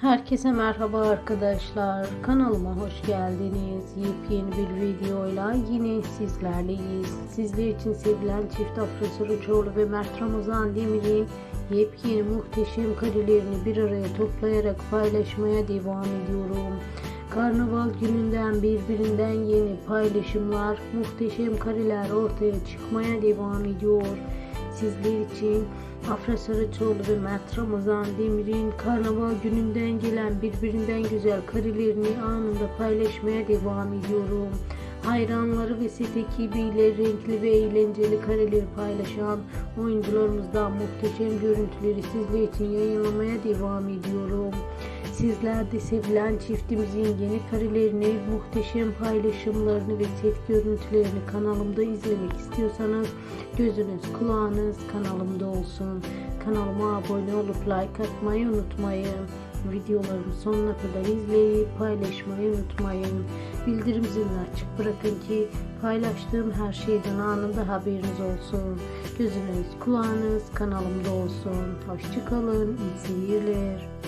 Herkese merhaba arkadaşlar. Kanalıma hoş geldiniz. Yepyeni bir videoyla yine sizlerleyiz. Sizler için sevilen çift Afra Saraçoğlu ve Mert Ramazan Demir'in yepyeni muhteşem karelerini bir araya toplayarak paylaşmaya devam ediyorum. Karnaval gününden birbirinden yeni paylaşımlar, muhteşem kareler ortaya çıkmaya devam ediyor. Sizler için Afra Saraçoğlu ve Mert Ramazan Demir'in karnaval gününden gelen birbirinden güzel karelerini anında paylaşmaya devam ediyorum. Hayranları ve set ekibiyle renkli ve eğlenceli kareleri paylaşan oyuncularımızdan muhteşem görüntüleri sizler için yayınlamaya devam ediyorum. Sizler de sevilen çiftimizin yeni karelerini, muhteşem paylaşımlarını ve set görüntülerini kanalımda izlemek istiyorsanız gözünüz kulağınız kanalımda olsun. Kanalıma abone olup like atmayı unutmayın. Videolarımı sonuna kadar izleyip paylaşmayı unutmayın. Bildirim zilini açık bırakın ki paylaştığım her şeyden anında haberiniz olsun. Gözünüz kulağınız kanalımda olsun. Hoşçakalın. İyi seyirler.